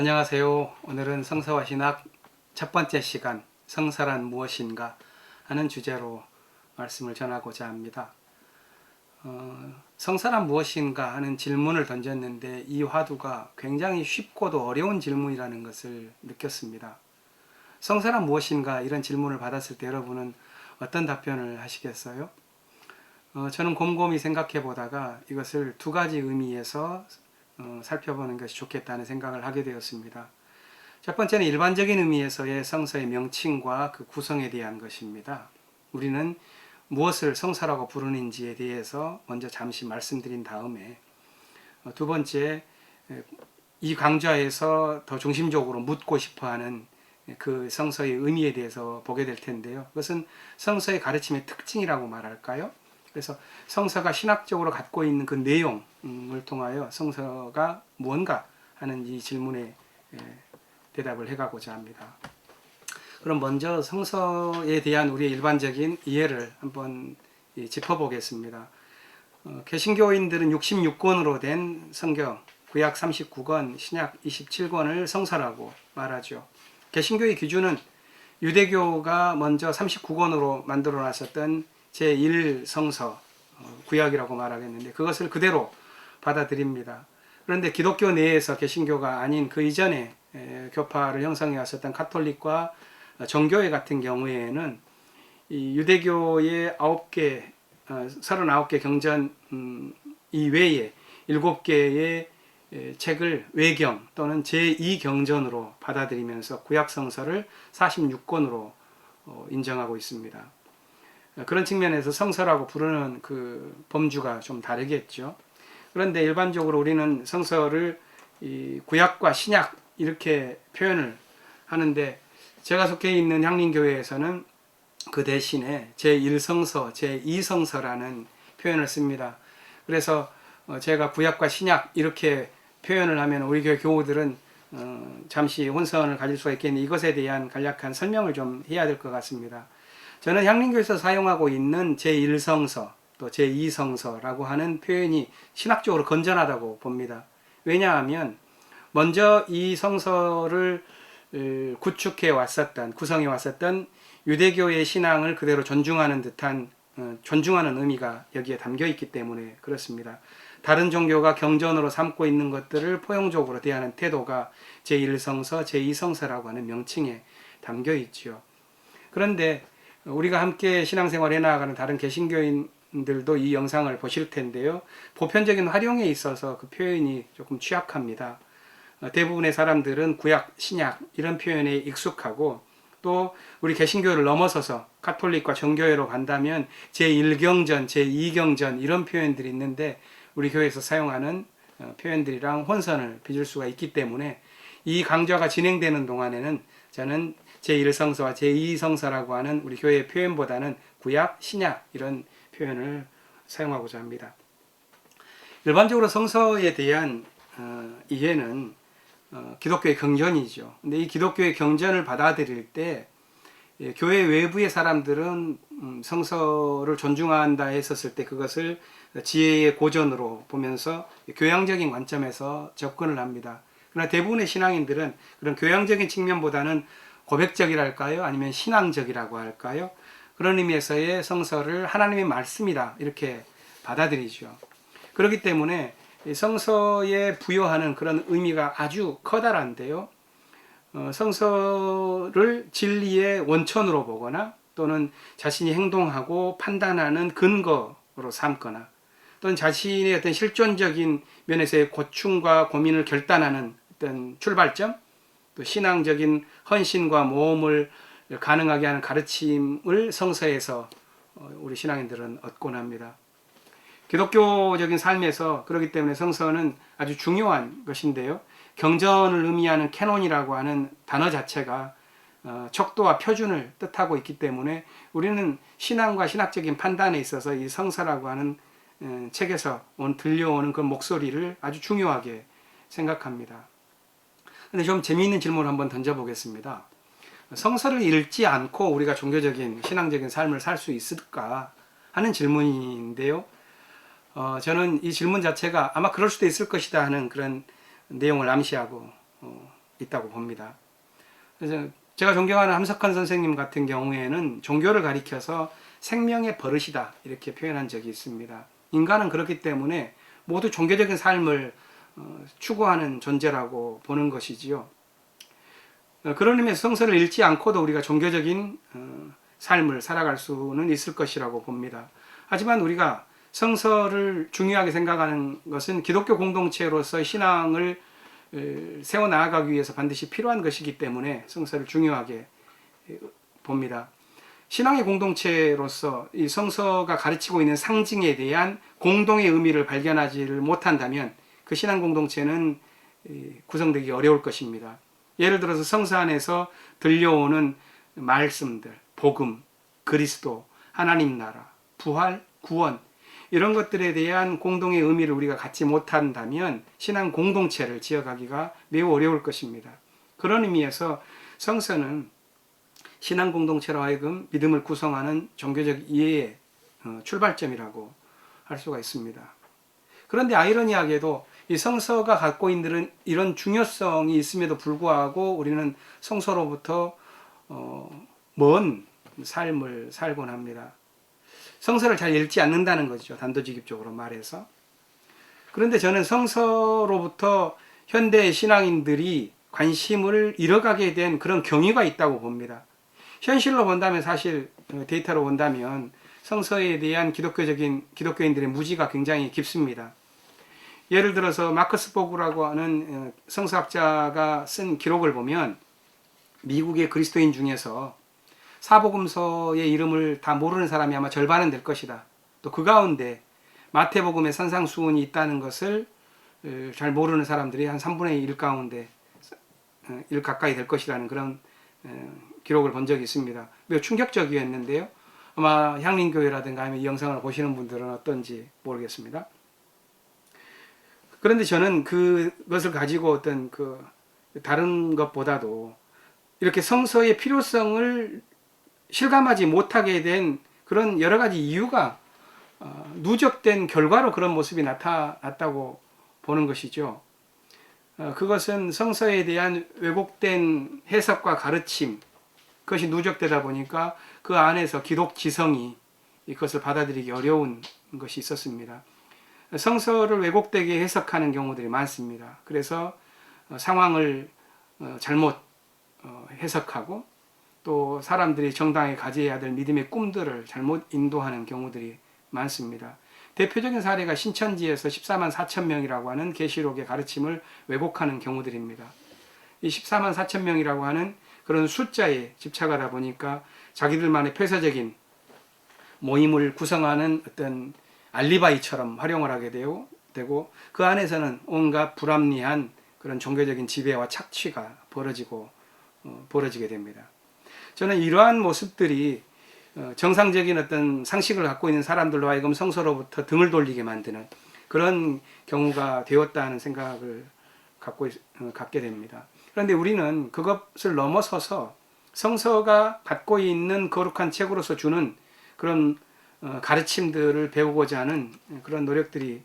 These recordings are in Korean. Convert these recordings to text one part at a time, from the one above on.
안녕하세요. 오늘은 성서와 신학 첫 번째 시간 성사란 무엇인가 하는 주제로 말씀을 전하고자 합니다. 어, 성사란 무엇인가 하는 질문을 던졌는데 이 화두가 굉장히 쉽고도 어려운 질문이라는 것을 느꼈습니다. 성사란 무엇인가 이런 질문을 받았을 때 여러분은 어떤 답변을 하시겠어요? 어, 저는 곰곰이 생각해 보다가 이것을 두 가지 의미에서 어, 살펴보는 것이 좋겠다는 생각을 하게 되었습니다. 첫 번째는 일반적인 의미에서의 성서의 명칭과 그 구성에 대한 것입니다. 우리는 무엇을 성사라고 부르는지에 대해서 먼저 잠시 말씀드린 다음에 어, 두 번째 에, 이 강좌에서 더 중심적으로 묻고 싶어하는 그 성서의 의미에 대해서 보게 될 텐데요. 그것은 성서의 가르침의 특징이라고 말할까요? 그래서 성서가 신학적으로 갖고 있는 그 내용을 통하여 성서가 무언가 하는 이 질문에 예, 대답을 해가고자 합니다. 그럼 먼저 성서에 대한 우리의 일반적인 이해를 한번 예, 짚어보겠습니다. 어, 개신교인들은 66권으로 된 성경, 구약 39권, 신약 27권을 성서라고 말하죠. 개신교의 기준은 유대교가 먼저 39권으로 만들어 놨었던 제1성서 어, 구약이라고 말하겠는데 그것을 그대로 받아들입니다. 그런데 기독교 내에서 개신교가 아닌 그 이전에 에, 교파를 형성해 왔었던 카톨릭과 정교회 같은 경우에는 이 유대교의 아홉 개, 어, 39개 경전 음, 이외에 일곱 개의 에, 책을 외경 또는 제2경전으로 받아들이면서 구약 성서를 46권으로 어, 인정하고 있습니다. 그런 측면에서 성서라고 부르는 그 범주가 좀 다르겠죠. 그런데 일반적으로 우리는 성서를 이 구약과 신약 이렇게 표현을 하는데 제가 속해 있는 향림교회에서는 그 대신에 제1성서, 제2성서라는 표현을 씁니다. 그래서 어, 제가 구약과 신약 이렇게 표현을 하면 우리 교회 교우들은 어, 잠시 혼선을 가질 수가 있겠는데 이것에 대한 간략한 설명을 좀 해야 될 것 같습니다. 저는 향림교에서 사용하고 있는 제1성서 또 제2성서라고 하는 표현이 신학적으로 건전하다고 봅니다. 왜냐하면 먼저 이 성서를 구축해 왔었던 구성해 왔었던 유대교의 신앙을 그대로 존중하는 듯한 어, 존중하는 의미가 여기에 담겨 있기 때문에 그렇습니다. 다른 종교가 경전으로 삼고 있는 것들을 포용적으로 대하는 태도가 제1성서, 제2성서라고 하는 명칭에 담겨 있지요. 그런데 우리가 함께 신앙생활 해나가는 다른 개신교인들도 이 영상을 보실 텐데요. 보편적인 활용에 있어서 그 표현이 조금 취약합니다. 어, 대부분의 사람들은 구약, 신약 이런 표현에 익숙하고 또 우리 개신교를 넘어서서 카톨릭과 정교회로 간다면 제1경전, 제2경전 이런 표현들이 있는데 우리 교회에서 사용하는 어, 표현들이랑 혼선을 빚을 수가 있기 때문에 이 강좌가 진행되는 동안에는 저는 제1성서와 제2성서라고 하는 우리 교회의 표현보다는 구약, 신약 이런 표현을 사용하고자 합니다. 일반적으로 성서에 대한 어, 이해는 어, 기독교의 경전이죠. 근데 이 기독교의 경전을 받아들일 때 예, 교회 외부의 사람들은 음, 성서를 존중한다 했었을 때 그것을 지혜의 고전으로 보면서 교양적인 관점에서 접근을 합니다. 그러나 대부분의 신앙인들은 그런 교양적인 측면보다는 고백적이랄까요? 아니면 신앙적이라고 할까요? 그런 의미에서의 성서를 하나님의 말씀이다. 이렇게 받아들이죠. 그렇기 때문에 성서에 부여하는 그런 의미가 아주 커다란데요. 어, 성서를 진리의 원천으로 보거나 또는 자신이 행동하고 판단하는 근거로 삼거나 또는 자신의 어떤 실존적인 면에서의 고충과 고민을 결단하는 어떤 출발점 또 신앙적인 헌신과 모험을 가능하게 하는 가르침을 성서에서 어, 우리 신앙인들은 얻곤 합니다. 기독교적인 삶에서 그렇기 때문에 성서는 아주 중요한 것인데요. 경전을 의미하는 캐논이라고 하는 단어 자체가 어, 척도와 표준을 뜻하고 있기 때문에 우리는 신앙과 신학적인 판단에 있어서 이 성서라고 하는 어, 책에서 온 들려오는 그 목소리를 아주 중요하게 생각합니다. 근데 좀 재미있는 질문을 한번 던져보겠습니다. 성서를 읽지 않고 우리가 종교적인 신앙적인 삶을 살 수 있을까 하는 질문인데요. 어, 저는 이 질문 자체가 아마 그럴 수도 있을 것이다 하는 그런 내용을 암시하고 어, 있다고 봅니다. 그래서 제가 존경하는 함석헌 선생님 같은 경우에는 종교를 가리켜서 생명의 버릇이다 이렇게 표현한 적이 있습니다. 인간은 그렇기 때문에 모두 종교적인 삶을 어, 추구하는 존재라고 보는 것이지요. 어, 그런 의미에서 성서를 읽지 않고도 우리가 종교적인 어, 삶을 살아갈 수는 있을 것이라고 봅니다. 하지만 우리가 성서를 중요하게 생각하는 것은 기독교 공동체로서 신앙을 에, 세워 나아가기 위해서 반드시 필요한 것이기 때문에 성서를 중요하게 에, 봅니다. 신앙의 공동체로서 이 성서가 가르치고 있는 상징에 대한 공동의 의미를 발견하지를 못한다면 그 신앙 공동체는 이, 구성되기 어려울 것입니다. 예를 들어서 성서 안에서 들려오는 말씀들, 복음, 그리스도, 하나님 나라, 부활, 구원 이런 것들에 대한 공동의 의미를 우리가 갖지 못한다면 신앙 공동체를 지어가기가 매우 어려울 것입니다. 그런 의미에서 성서는 신앙 공동체로 하여금 믿음을 구성하는 종교적 이해의 어, 출발점이라고 할 수가 있습니다. 그런데 아이러니하게도 이 성서가 갖고 있는 이런 중요성이 있음에도 불구하고 우리는 성서로부터 어, 먼 삶을 살곤 합니다. 성서를 잘 읽지 않는다는 거죠. 단도직입적으로 말해서. 그런데 저는 성서로부터 현대 신앙인들이 관심을 잃어가게 된 그런 경위가 있다고 봅니다. 현실로 본다면 사실 어, 데이터로 본다면 성서에 대한 기독교적인 기독교인들의 무지가 굉장히 깊습니다. 예를 들어서 마커스 보그라고 하는 어, 성서학자가 쓴 기록을 보면 미국의 그리스도인 중에서 사복음서의 이름을 다 모르는 사람이 아마 절반은 될 것이다. 또 그 가운데 마태복음의 산상수훈이 있다는 것을 어, 잘 모르는 사람들이 한 3분의 1 가운데 1 가까이 될 것이라는 그런 어, 기록을 본 적이 있습니다. 매우 충격적이었는데요. 아마 향림교회라든가 아니면 이 영상을 보시는 분들은 어떤지 모르겠습니다. 그런데 저는 그것을 가지고 어떤 그 다른 것보다도 이렇게 성서의 필요성을 실감하지 못하게 된 그런 여러 가지 이유가 어, 누적된 결과로 그런 모습이 나타났다고 보는 것이죠. 어, 그것은 성서에 대한 왜곡된 해석과 가르침, 그것이 누적되다 보니까 그 안에서 기독 지성이 이것을 받아들이기 어려운 것이 있었습니다. 성서를 왜곡되게 해석하는 경우들이 많습니다. 그래서 어, 상황을 어, 잘못 어, 해석하고 또 사람들이 정당에 가져야 될 믿음의 꿈들을 잘못 인도하는 경우들이 많습니다. 대표적인 사례가 신천지에서 14만 4천 명이라고 하는 계시록의 가르침을 왜곡하는 경우들입니다. 이 14만 4천 명이라고 하는 그런 숫자에 집착하다 보니까 자기들만의 폐쇄적인 모임을 구성하는 어떤 알리바이처럼 활용을 하게 되고, 되고 그 안에서는 온갖 불합리한 그런 종교적인 지배와 착취가 벌어지고 어, 벌어지게 됩니다. 저는 이러한 모습들이 어, 정상적인 어떤 상식을 갖고 있는 사람들로 하여금 성서로부터 등을 돌리게 만드는 그런 경우가 되었다는 생각을 갖고 있, 어, 갖게 됩니다. 그런데 우리는 그것을 넘어서서 성서가 갖고 있는 거룩한 책으로서 주는 그런 어, 가르침들을 배우고자 하는 그런 노력들이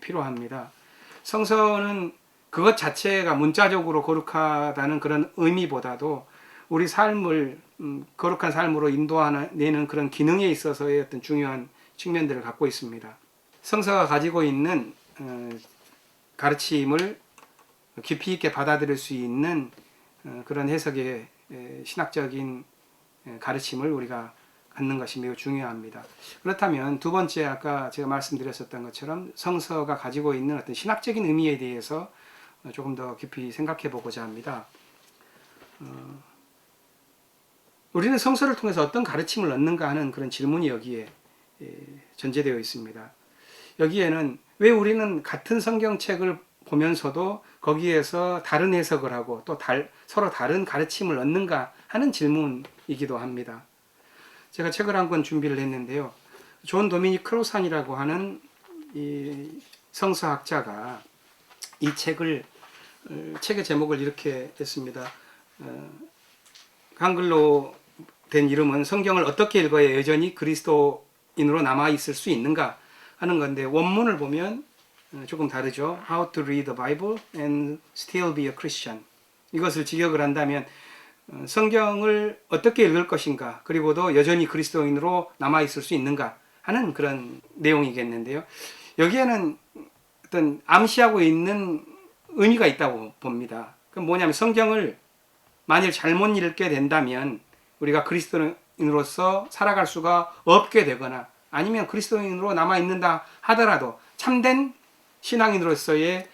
필요합니다. 성서는 그것 자체가 문자적으로 거룩하다는 그런 의미보다도 우리 삶을 음, 거룩한 삶으로 인도하는 그런 기능에 있어서의 어떤 중요한 측면들을 갖고 있습니다. 성서가 가지고 있는 어, 가르침을 깊이 있게 받아들일 수 있는 어, 그런 해석의 신학적인 가르침을 우리가 갖는 것이 매우 중요합니다. 그렇다면 두 번째 아까 제가 말씀드렸었던 것처럼 성서가 가지고 있는 어떤 신학적인 의미에 대해서 조금 더 깊이 생각해 보고자 합니다. 어, 우리는 성서를 통해서 어떤 가르침을 얻는가 하는 그런 질문이 여기에 전제되어 있습니다. 여기에는 왜 우리는 같은 성경책을 보면서도 거기에서 다른 해석을 하고 또 달, 서로 다른 가르침을 얻는가 하는 질문이기도 합니다. 제가 책을 한 권 준비를 했는데요. 존 도미닉 크로산이라고 하는 이 성서학자가 이 책을 어, 책의 제목을 이렇게 했습니다. 어, 한글로 된 이름은 성경을 어떻게 읽어야 여전히 그리스도인으로 남아 있을 수 있는가 하는 건데 원문을 보면 어, 조금 다르죠. How to read the Bible and still be a Christian. 이것을 직역을 한다면 어, 성경을 어떻게 읽을 것인가 그리고도 여전히 그리스도인으로 남아 있을 수 있는가 하는 그런 내용이겠는데요. 여기에는 어떤 암시하고 있는 의미가 있다고 봅니다. 그 뭐냐면 성경을 만일 잘못 읽게 된다면 우리가 그리스도인으로서 살아갈 수가 없게 되거나 아니면 그리스도인으로 남아 있는다 하더라도 참된 신앙인으로서의 예,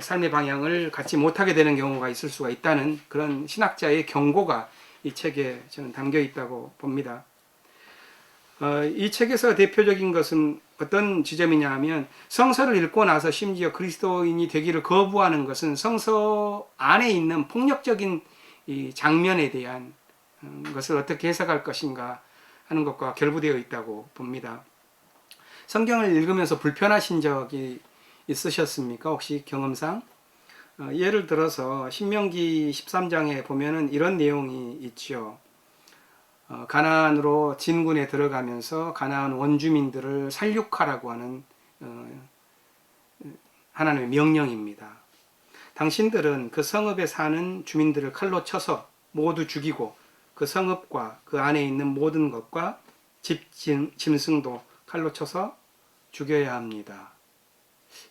삶의 방향을 갖지 못하게 되는 경우가 있을 수가 있다는 그런 신학자의 경고가 이 책에 저는 담겨 있다고 봅니다. 어, 이 책에서 대표적인 것은 어떤 지점이냐 하면 성서를 읽고 나서 심지어 그리스도인이 되기를 거부하는 것은 성서 안에 있는 폭력적인 이 장면에 대한 음, 것을 어떻게 해석할 것인가 하는 것과 결부되어 있다고 봅니다. 성경을 읽으면서 불편하신 적이 있으셨습니까? 혹시 경험상? 어, 예를 들어서 신명기 13장에 보면은 이런 내용이 있죠. 어, 가나안으로 진군에 들어가면서 가나안 원주민들을 살육하라고 하는 어, 하나님의 명령입니다. 당신들은 그 성읍에 사는 주민들을 칼로 쳐서 모두 죽이고 그 성읍과 그 안에 있는 모든 것과 집 짐, 짐승도 칼로 쳐서 죽여야 합니다.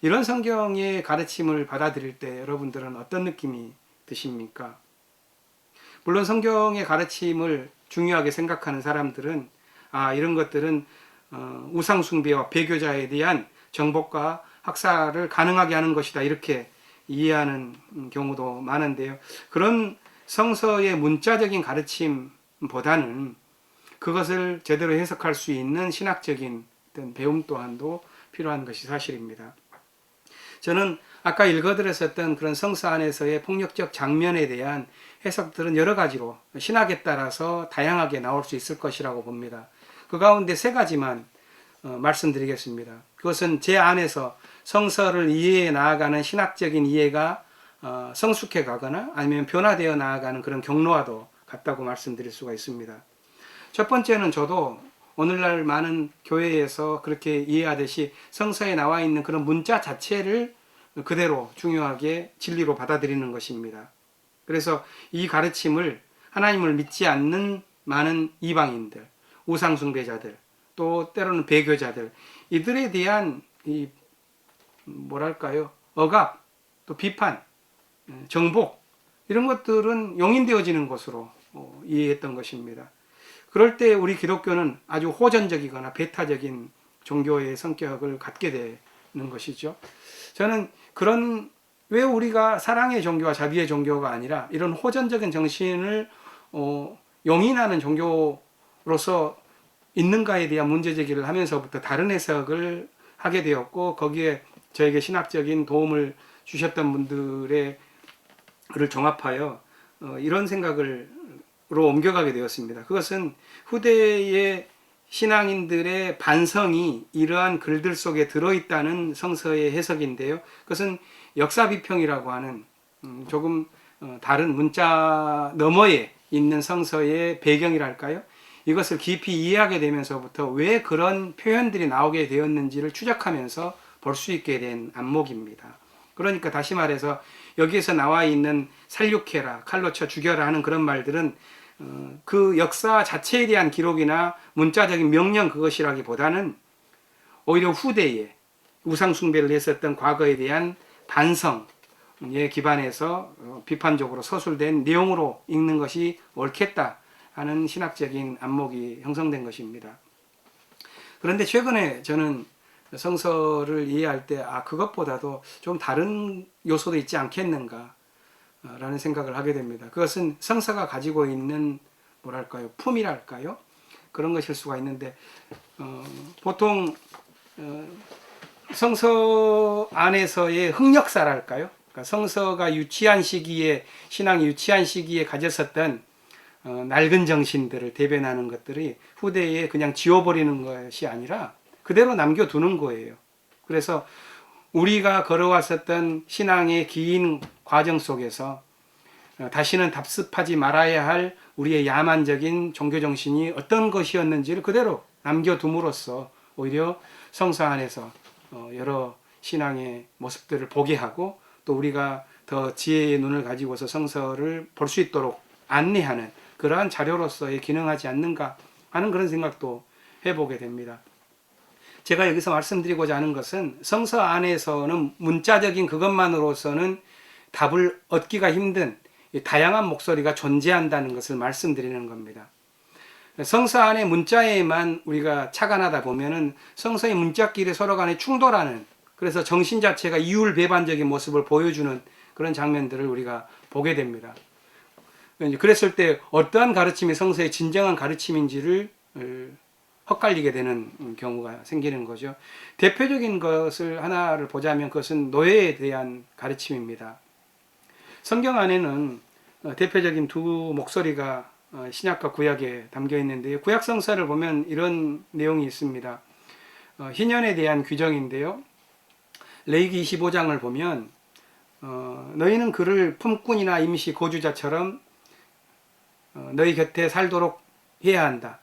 이런 성경의 가르침을 받아들일 때 여러분들은 어떤 느낌이 드십니까? 물론 성경의 가르침을 중요하게 생각하는 사람들은 아 이런 것들은 어, 우상숭배와 배교자에 대한 정복과 학살을 가능하게 하는 것이다 이렇게 이해하는 경우도 많은데요. 그런 성서의 문자적인 가르침보다는 그것을 제대로 해석할 수 있는 신학적인 배움 또한도 필요한 것이 사실입니다. 저는 아까 읽어드렸었던 그런 성서 안에서의 폭력적 장면에 대한 해석들은 여러 가지로 신학에 따라서 다양하게 나올 수 있을 것이라고 봅니다. 그 가운데 세 가지만 어, 말씀드리겠습니다. 그것은 제 안에서 성서를 이해해 나아가는 신학적인 이해가 어, 성숙해 가거나 아니면 변화되어 나아가는 그런 경로와도 같다고 말씀드릴 수가 있습니다. 첫 번째는 저도 오늘날 많은 교회에서 그렇게 이해하듯이 성서에 나와 있는 그런 문자 자체를 그대로 중요하게 진리로 받아들이는 것입니다. 그래서 이 가르침을 하나님을 믿지 않는 많은 이방인들, 우상숭배자들, 또 때로는 배교자들, 이들에 대한 이 뭐랄까요? 억압, 또 비판, 정복, 이런 것들은 용인되어지는 것으로 어, 이해했던 것입니다. 그럴 때 우리 기독교는 아주 호전적이거나 배타적인 종교의 성격을 갖게 되는 것이죠. 저는 그런 왜 우리가 사랑의 종교와 자비의 종교가 아니라 이런 호전적인 정신을 어, 용인하는 종교로서 있는가에 대한 문제 제기를 하면서부터 다른 해석을 하게 되었고 거기에 저에게 신학적인 도움을 주셨던 분들의 를 종합하여 어, 이런 생각을 로 옮겨가게 되었습니다. 그것은 후대의 신앙인들의 반성이 이러한 글들 속에 들어있다는 성서의 해석인데요. 그것은 역사 비평이라고 하는 음, 조금 어, 다른 문자 너머에 있는 성서의 배경이랄까요? 이것을 깊이 이해하게 되면서부터 왜 그런 표현들이 나오게 되었는지를 추적하면서 볼 수 있게 된 안목입니다. 그러니까 다시 말해서 여기에서 나와 있는 살육해라, 칼로 쳐 죽여라 하는 그런 말들은 어, 그 역사 자체에 대한 기록이나 문자적인 명령 그것이라기보다는 오히려 후대에 우상숭배를 했었던 과거에 대한 반성에 기반해서 어, 비판적으로 서술된 내용으로 읽는 것이 옳겠다 하는 신학적인 안목이 형성된 것입니다. 그런데 최근에 저는 성서를 이해할 때, 아, 그것보다도 좀 다른 요소도 있지 않겠는가. 라는 생각을 하게 됩니다. 그것은 성서가 가지고 있는 뭐랄까요 품이랄까요 그런 것일 수가 있는데 어, 보통 어, 성서 안에서의 흑역사랄까요? 그러니까 성서가 유치한 시기에 신앙이 유치한 시기에 가졌었던 어, 낡은 정신들을 대변하는 것들이 후대에 그냥 지워버리는 것이 아니라 그대로 남겨두는 거예요. 그래서 우리가 걸어왔었던 신앙의 긴 과정 속에서 어, 다시는 답습하지 말아야 할 우리의 야만적인 종교 정신이 어떤 것이었는지를 그대로 남겨둠으로써 오히려 성서 안에서 어, 여러 신앙의 모습들을 보게 하고 또 우리가 더 지혜의 눈을 가지고서 성서를 볼 수 있도록 안내하는 그러한 자료로서의 기능하지 않는가 하는 그런 생각도 해보게 됩니다. 제가 여기서 말씀드리고자 하는 것은 성서 안에서는 문자적인 그것만으로서는 답을 얻기가 힘든 이 다양한 목소리가 존재한다는 것을 말씀드리는 겁니다. 성서 안에 문자에만 우리가 착안하다 보면은 성서의 문자끼리 서로 간에 충돌하는 그래서 정신 자체가 이율배반적인 모습을 보여주는 그런 장면들을 우리가 보게 됩니다. 그랬을 때 어떠한 가르침이 성서의 진정한 가르침인지를 어, 헛갈리게 되는 경우가 생기는 거죠. 대표적인 것을 하나를 보자면 그것은 노예에 대한 가르침입니다. 성경 안에는 어, 대표적인 두 목소리가 어, 신약과 구약에 담겨 있는데요. 구약 성서를 보면 이런 내용이 있습니다. 어, 희년에 대한 규정인데요. 레이기 25장을 보면 어, 너희는 그를 품꾼이나 임시 거주자처럼 어, 너희 곁에 살도록 해야 한다.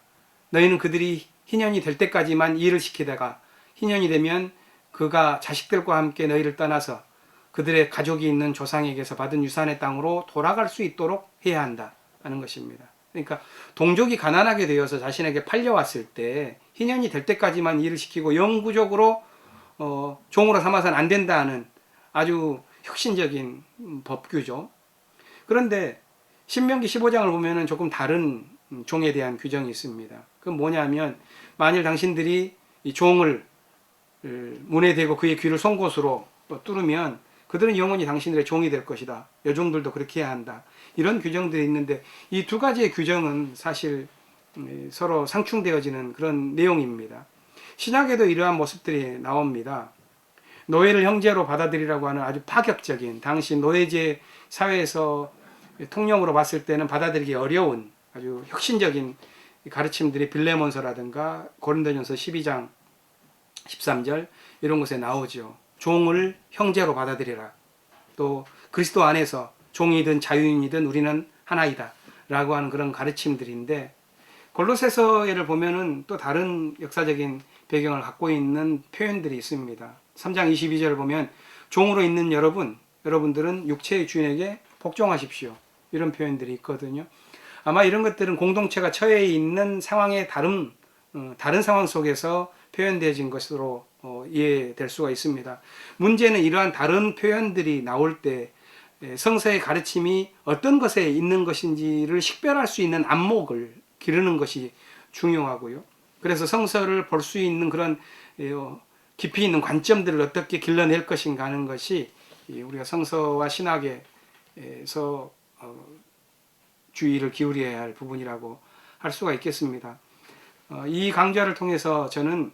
너희는 그들이 희년이 될 때까지만 일을 시키다가 희년이 되면 그가 자식들과 함께 너희를 떠나서 그들의 가족이 있는 조상에게서 받은 유산의 땅으로 돌아갈 수 있도록 해야 한다. 하는 것입니다. 그러니까 동족이 가난하게 되어서 자신에게 팔려왔을 때 희년이 될 때까지만 일을 시키고 영구적으로 어, 종으로 삼아서는 안 된다는 아주 혁신적인 음, 법규죠. 그런데 신명기 15장을 보면은 조금 다른 음, 종에 대한 규정이 있습니다. 그건 뭐냐면 만일 당신들이 이 종을 을, 문에 대고 그의 귀를 송곳으로 또 뚫으면 그들은 영원히 당신들의 종이 될 것이다. 여종들도 그렇게 해야 한다. 이런 규정들이 있는데 이 두 가지의 규정은 사실 음, 서로 상충되어지는 그런 내용입니다. 신약에도 이러한 모습들이 나옵니다. 노예를 형제로 받아들이라고 하는 아주 파격적인 당시 노예제 사회에서 통념으로 봤을 때는 받아들이기 어려운 아주 혁신적인 가르침들이 빌레몬서라든가 고린도전서 12장 13절 이런 곳에 나오죠. 종을 형제로 받아들이라. 또 그리스도 안에서 종이든 자유인이든 우리는 하나이다. 라고 하는 그런 가르침들인데 골로새서를 보면은 또 다른 역사적인 배경을 갖고 있는 표현들이 있습니다. 3장 22절을 보면 종으로 있는 여러분, 여러분들은 육체의 주인에게 복종하십시오. 이런 표현들이 있거든요. 아마 이런 것들은 공동체가 처해 있는 상황의 다른 어, 다른 상황 속에서 표현되어진 것으로 어, 이해될 수가 있습니다. 문제는 이러한 다른 표현들이 나올 때 에, 성서의 가르침이 어떤 것에 있는 것인지를 식별할 수 있는 안목을 기르는 것이 중요하고요. 그래서 성서를 볼 수 있는 그런 에, 어, 깊이 있는 관점들을 어떻게 길러낼 것인가 하는 것이 이 우리가 성서와 신학에서 어, 주의를 기울여야 할 부분이라고 할 수가 있겠습니다. 어, 이 강좌를 통해서 저는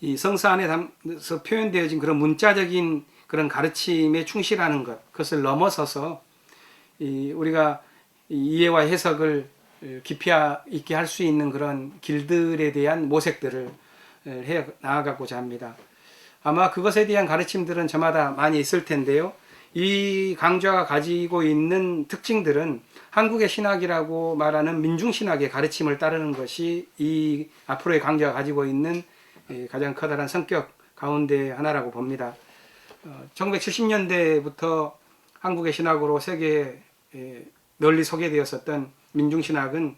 이 성서 안에서 표현되어진 그런 문자적인 그런 가르침에 충실하는 것, 그것을 넘어서서 이 우리가 이 이해와 해석을 깊이 있게 할 수 있는 그런 길들에 대한 모색들을 해 나아가고자 합니다. 아마 그것에 대한 가르침들은 저마다 많이 있을 텐데요. 이 강좌가 가지고 있는 특징들은 한국의 신학이라고 말하는 민중신학의 가르침을 따르는 것이 이 앞으로의 강좌가 가지고 있는 가장 커다란 성격 가운데 하나라고 봅니다. 1970년대부터 한국의 신학으로 세계에 널리 소개되었었던 민중신학은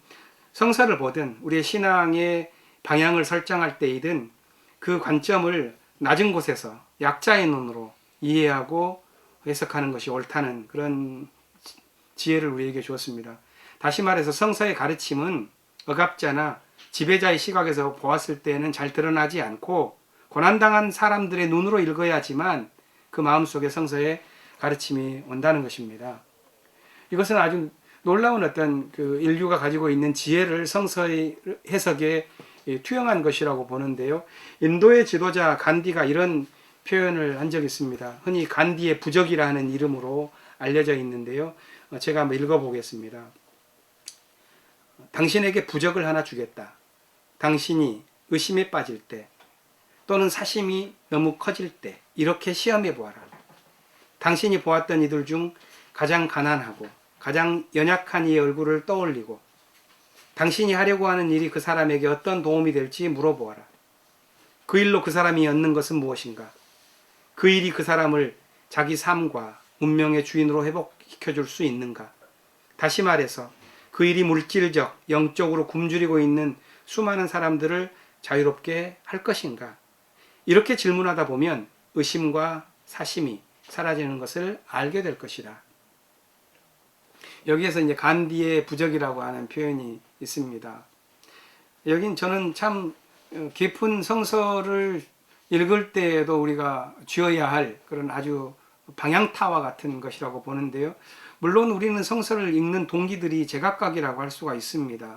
성서를 보든 우리의 신앙의 방향을 설정할 때이든 그 관점을 낮은 곳에서 약자의 눈으로 이해하고 해석하는 것이 옳다는 그런 지혜를 우리에게 주었습니다. 다시 말해서 성서의 가르침은 억압자나 지배자의 시각에서 보았을 때는 잘 드러나지 않고 고난당한 사람들의 눈으로 읽어야지만 그 마음속에 성서의 가르침이 온다는 것입니다. 이것은 아주 놀라운 어떤 그 인류가 가지고 있는 지혜를 성서의 해석에 투영한 것이라고 보는데요. 인도의 지도자 간디가 이런 표현을 한 적이 있습니다. 흔히 간디의 부적이라 는 이름으로 알려져 있는데요. 어, 제가 한번 읽어보겠습니다. 당신에게 부적을 하나 주겠다. 당신이 의심에 빠질 때 또는 사심이 너무 커질 때 이렇게 시험해 보아라. 당신이 보았던 이들 중 가장 가난하고 가장 연약한 이의 얼굴을 떠올리고 당신이 하려고 하는 일이 그 사람에게 어떤 도움이 될지 물어보아라. 그 일로 그 사람이 얻는 것은 무엇인가? 그 일이 그 사람을 자기 삶과 운명의 주인으로 회복 시켜 줄 수 있는가? 다시 말해서 그 일이 물질적, 영적으로 굶주리고 있는 수많은 사람들을 자유롭게 할 것인가? 이렇게 질문하다 보면 의심과 사심이 사라지는 것을 알게 될 것이다. 여기에서 이제 간디의 부적이라고 하는 표현이 있습니다. 여긴 저는 참 어, 깊은 성서를 읽을 때에도 우리가 쥐어야 할 그런 아주 방향타와 같은 것이라고 보는데요. 물론 우리는 성서를 읽는 동기들이 제각각이라고 할 수가 있습니다.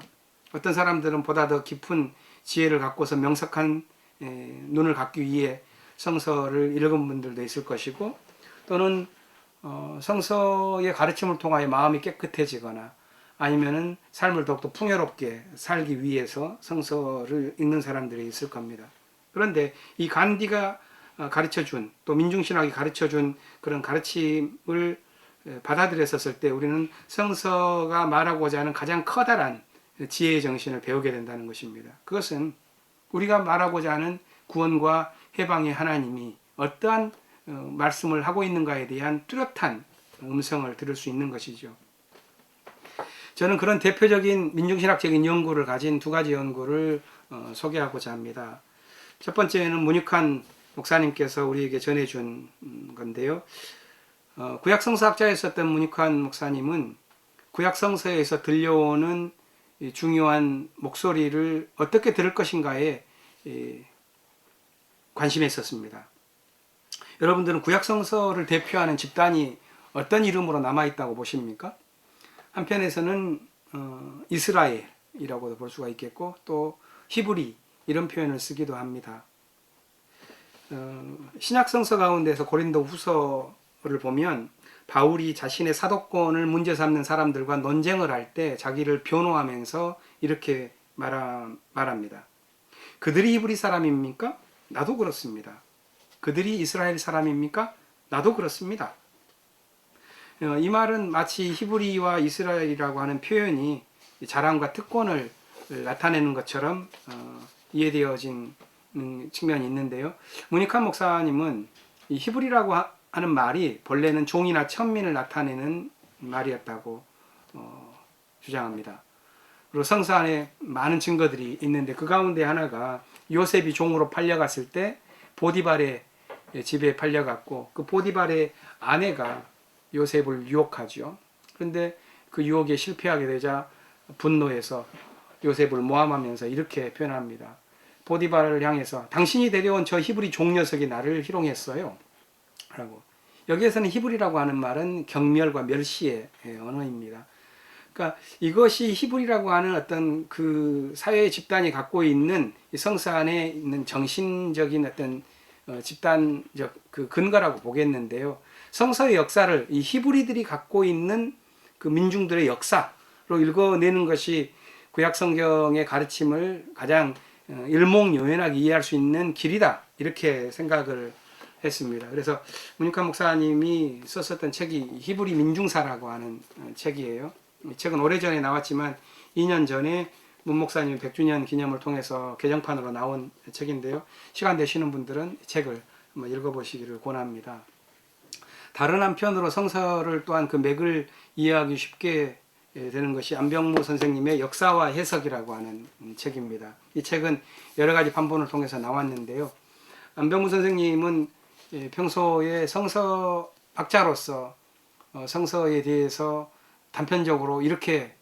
어떤 사람들은 보다 더 깊은 지혜를 갖고서 명석한 에, 눈을 갖기 위해 성서를 읽은 분들도 있을 것이고 또는 어, 성서의 가르침을 통하여 마음이 깨끗해지거나 아니면은 삶을 더욱더 풍요롭게 살기 위해서 성서를 읽는 사람들이 있을 겁니다. 그런데 이 간디가 어, 가르쳐 준, 또 민중신학이 가르쳐 준 그런 가르침을 에, 받아들였었을 때 우리는 성서가 말하고자 하는 가장 커다란 지혜의 정신을 배우게 된다는 것입니다. 그것은 우리가 말하고자 하는 구원과 해방의 하나님이 어떠한 어, 말씀을 하고 있는가에 대한 뚜렷한 음성을 들을 수 있는 것이죠. 저는 그런 대표적인 민중신학적인 연구를 가진 두 가지 연구를 어, 소개하고자 합니다. 첫 번째는 문익환 목사님께서 우리에게 전해준 음, 건데요. 어, 구약 성서학자였었던 문익환 목사님은 구약 성서에서 들려오는 이 중요한 목소리를 어떻게 들을 것인가에 이, 관심이 있었습니다. 여러분들은 구약 성서를 대표하는 집단이 어떤 이름으로 남아 있다고 보십니까? 한편에서는 어, 이스라엘이라고도 볼 수가 있겠고 또 히브리 이런 표현을 쓰기도 합니다. 어, 신약 성서 가운데서 고린도 후서를 보면 바울이 자신의 사도권을 문제 삼는 사람들과 논쟁을 할 때 자기를 변호하면서 이렇게 말하, 말합니다. 그들이 히브리 사람입니까? 나도 그렇습니다. 그들이 이스라엘 사람입니까? 나도 그렇습니다. 어, 이 말은 마치 히브리와 이스라엘이라고 하는 표현이 자랑과 특권을 나타내는 것처럼 어, 이해되어진 음, 측면이 있는데요. 문익환 목사님은 이 히브리라고 하 는 말이 본래는 종이나 천민을 나타내는 말이었다고 어, 주장합니다. 그리고 성서 안에 많은 증거들이 있는데 그 가운데 하나가 요셉이 종으로 팔려갔을 때 보디발의 집에 팔려갔고 그 보디발의 아내가 요셉을 유혹하죠. 그런데 그 유혹에 실패하게 되자 분노해서 요셉을 모함하면서 이렇게 표현합니다. 보디발을 향해서 당신이 데려온 저 히브리 종녀석이 나를 희롱했어요. 라고. 여기에서는 히브리라고 하는 말은 경멸과 멸시의 언어입니다. 그러니까 이것이 히브리라고 하는 어떤 그 사회 집단이 갖고 있는 성서 안에 있는 정신적인 어떤 어, 집단적 그 근거라고 보겠는데요. 성서의 역사를 이 히브리들이 갖고 있는 그 민중들의 역사로 읽어내는 것이 구약 성경의 가르침을 가장 어, 일목요연하게 이해할 수 있는 길이다 이렇게 생각을 했습니다. 그래서 문익환 목사님이 썼었던 책이 히브리 민중사라고 하는 어, 책이에요. 이 책은 오래전에 나왔지만 2년 전에 문 목사님 100주년 기념을 통해서 개정판으로 나온 책인데요. 시간 되시는 분들은 책을 한번 읽어보시기를 권합니다. 다른 한편으로 성서를 또한 그 맥을 이해하기 쉽게 되는 것이 안병무 선생님의 역사와 해석이라고 하는 책입니다. 이 책은 여러 가지 판본을 통해서 나왔는데요. 안병무 선생님은 평소에 성서 학자로서 어, 성서에 대해서 단편적으로 이렇게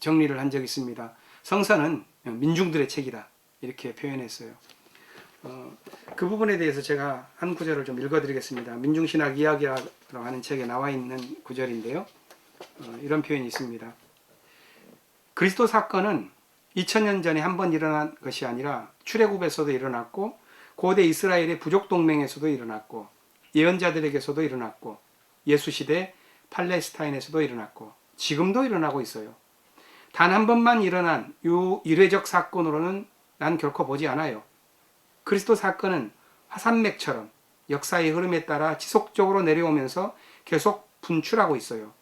정리를 한 적이 있습니다. 성서는 민중들의 책이다. 이렇게 표현했어요. 어, 그 부분에 대해서 제가 한 구절을 좀 읽어드리겠습니다. 민중신학 이야기라고 하는 책에 나와 있는 구절인데요. 어, 이런 표현이 있습니다. 그리스도 사건은 2000년 전에 한 번 일어난 것이 아니라 출애굽에서도 일어났고 고대 이스라엘의 부족 동맹에서도 일어났고 예언자들에게서도 일어났고 예수 시대 팔레스타인에서도 일어났고 지금도 일어나고 있어요. 단 한 번만 일어난 이 이례적 사건으로는 난 결코 보지 않아요. 그리스도 사건은 화산맥처럼 역사의 흐름에 따라 지속적으로 내려오면서 계속 분출하고 있어요.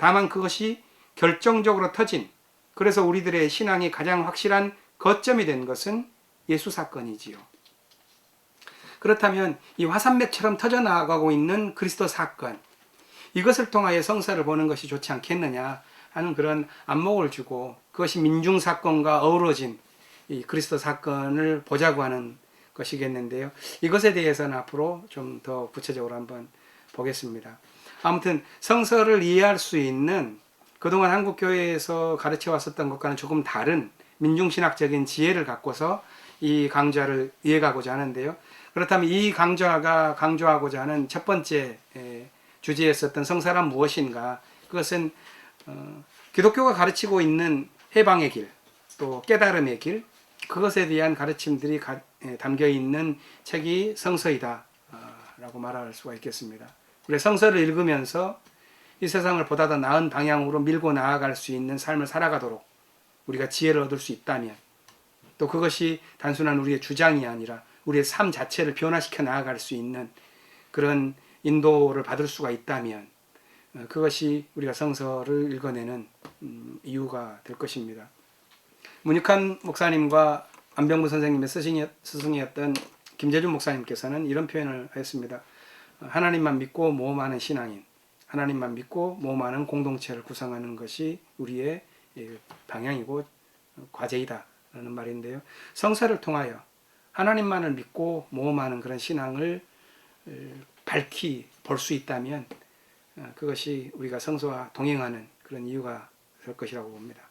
다만 그것이 결정적으로 터진 그래서 우리들의 신앙이 가장 확실한 거점이 된 것은 예수 사건이지요. 그렇다면 이 화산맥처럼 터져 나가고 있는 그리스도 사건, 이것을 통하여 성사를 보는 것이 좋지 않겠느냐 하는 그런 안목을 주고 그것이 민중 사건과 어우러진 이 그리스도 사건을 보자고 하는 것이겠는데요. 이것에 대해서는 앞으로 좀 더 구체적으로 한번 보겠습니다. 아무튼 성서를 이해할 수 있는 그동안 한국 교회에서 가르쳐 왔었던 것과는 조금 다른 민중신학적인 지혜를 갖고서 이 강좌를 이해가고자 하는데요. 그렇다면 이 강좌가 강조하고자 하는 첫 번째 에, 주제였었던 성사란 무엇인가? 그것은 어, 기독교가 가르치고 있는 해방의 길, 또 깨달음의 길, 그것에 대한 가르침들이 담겨 있는 책이 성서이다. 어, 라고 말할 수가 있겠습니다. 우리 성서를 읽으면서 이 세상을 보다 더 나은 방향으로 밀고 나아갈 수 있는 삶을 살아가도록 우리가 지혜를 얻을 수 있다면 또 그것이 단순한 우리의 주장이 아니라 우리의 삶 자체를 변화시켜 나아갈 수 있는 그런 인도를 받을 수가 있다면 어, 그것이 우리가 성서를 읽어내는 음, 이유가 될 것입니다. 문익환 목사님과 안병무 선생님의 스승이- 스승이었던 김재준 목사님께서는 이런 표현을 하였습니다. 어, 하나님만 믿고 모험하는 신앙인, 하나님만 믿고 모험하는 공동체를 구성하는 것이 우리의 예, 방향이고 과제이다라는 말인데요. 성사를 통하여 하나님만을 믿고 모험하는 그런 신앙을 에, 밝히 볼 수 있다면 어, 그것이 우리가 성서와 동행하는 그런 이유가 될 것이라고 봅니다.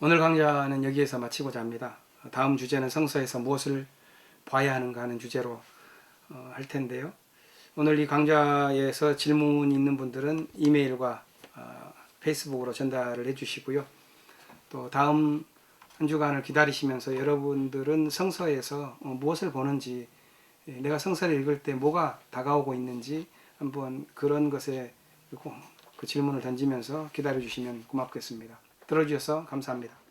오늘 강좌는 여기에서 마치고자 합니다. 다음 주제는 성서에서 무엇을 봐야 하는가 하는 주제로 어, 할 텐데요. 오늘 이 강좌에서 질문 있는 분들은 이메일과 어, 페이스북으로 전달을 해주시고요. 또 다음 한 주간을 기다리시면서 여러분들은 성서에서 어, 무엇을 보는지 예, 내가 성서를 읽을 때 뭐가 다가오고 있는지 한번 그런 것에 그그 질문을 던지면서 기다려 주시면 고맙겠습니다. 들어주셔서 감사합니다.